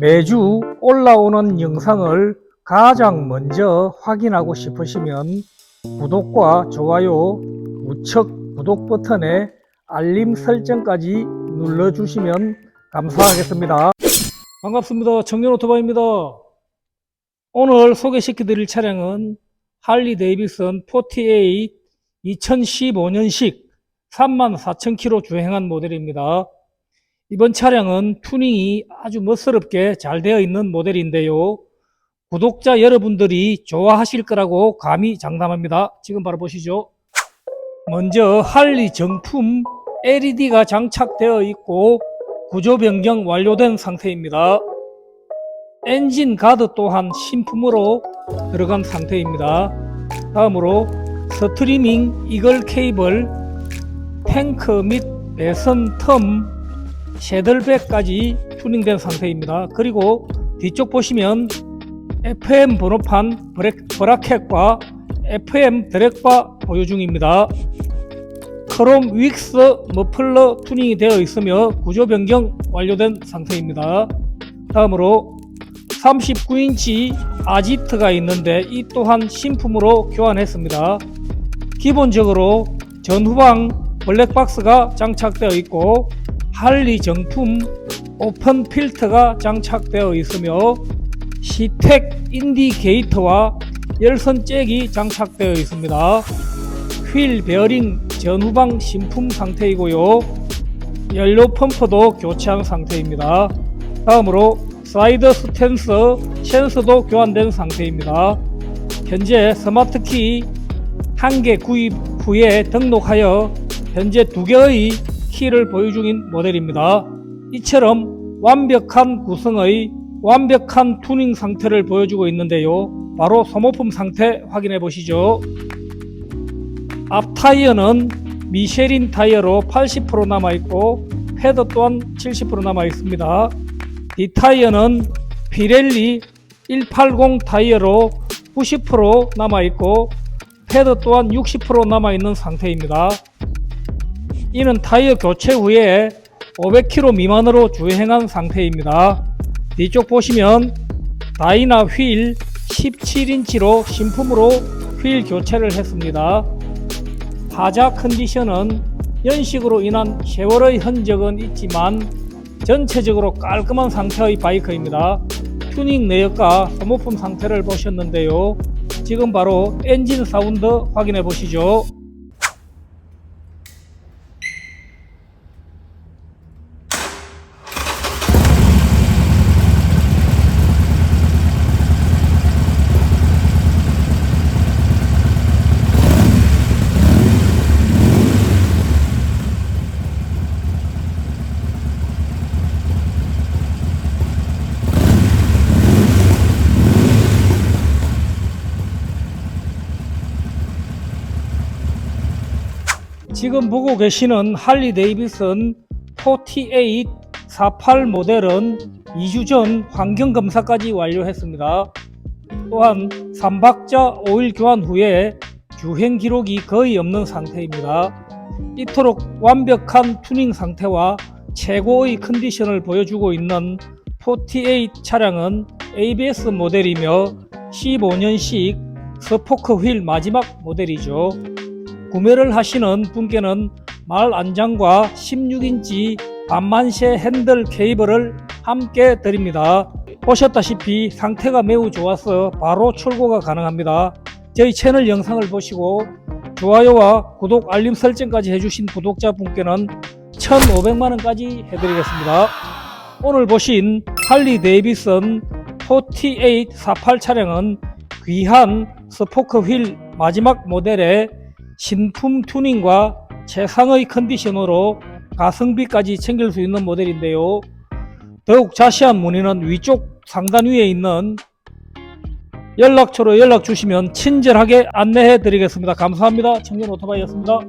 매주 올라오는 영상을 가장 먼저 확인하고 싶으시면 구독과 좋아요, 우측 구독 버튼에 알림 설정까지 눌러주시면 감사하겠습니다. 반갑습니다. 청년 오토바이입니다. 오늘 소개시켜 드릴 차량은 할리 데이비슨 48 2015년식 34,000km 주행한 모델입니다. 이번 차량은 튜닝이 아주 멋스럽게 잘 되어 있는 모델인데요. 구독자 여러분들이 좋아하실 거라고 감히 장담합니다. 지금 바로 보시죠. 먼저 할리 정품 LED가 장착되어 있고 구조 변경 완료된 상태입니다. 엔진 가드 또한 신품으로 들어간 상태입니다. 다음으로 스트리밍 이글 케이블, 탱크 및 배선 텀, 쉐들백까지 튜닝된 상태입니다. 그리고 뒤쪽 보시면 FM 번호판 브라켓과 FM 드랙바 보유 중입니다. 크롬 윅스 머플러 튜닝이 되어 있으며 구조 변경 완료된 상태입니다. 다음으로 39인치 아지트가 있는데 이 또한 신품으로 교환했습니다. 기본적으로 전후방 블랙박스가 장착되어 있고 할리 정품 오픈 필터가 장착되어 있으며 시텍 인디게이터와 열선 잭이 장착되어 있습니다. 휠 베어링 전후방 신품 상태이고요. 연료 펌프도 교체한 상태입니다. 다음으로 사이드 스탠스 센서도 교환된 상태입니다. 현재 스마트키 한 개 구입 후에 등록하여 현재 두 개의 키를 보유 중인 모델입니다. 이처럼 완벽한 구성의 완벽한 튜닝 상태를 보여주고 있는데요. 바로 소모품 상태 확인해 보시죠. 앞 타이어는 미쉐린 타이어로 80% 남아 있고 패드 또한 70% 남아 있습니다. 뒷 타이어는 피렐리 180 타이어로 90% 남아 있고 패드 또한 60% 남아 있는 상태입니다. 이는 타이어 교체 후에 500km 미만으로 주행한 상태입니다. 뒤쪽 보시면 다이나 휠 17인치로 신품으로 휠 교체를 했습니다. 하자 컨디션은 연식으로 인한 세월의 흔적은 있지만 전체적으로 깔끔한 상태의 바이크입니다. 튜닝 내역과 소모품 상태를 보셨는데요. 지금 바로 엔진 사운드 확인해 보시죠. 지금 보고 계시는 할리 데이비슨 48 48 모델은 2주 전 환경 검사까지 완료했습니다. 또한 3박자 오일 교환 후에 주행 기록이 거의 없는 상태입니다. 이토록 완벽한 튜닝 상태와 최고의 컨디션을 보여주고 있는 48 차량은 ABS 모델이며 15년식 스포크 휠 마지막 모델이죠. 구매를 하시는 분께는 말 안장과 16인치 반만세 핸들 케이블을 함께 드립니다. 보셨다시피 상태가 매우 좋아서 바로 출고가 가능합니다. 저희 채널 영상을 보시고 좋아요와 구독 알림 설정까지 해주신 구독자분께는 1,500만원까지 해드리겠습니다. 오늘 보신 할리 데이비슨 48 48 차량은 귀한 스포크 휠 마지막 모델의 신품 튜닝과 최상의 컨디션으로 가성비까지 챙길 수 있는 모델인데요. 더욱 자세한 문의는 위쪽 상단 위에 있는 연락처로 연락 주시면 친절하게 안내해 드리겠습니다. 감사합니다. 청년 오토바이였습니다.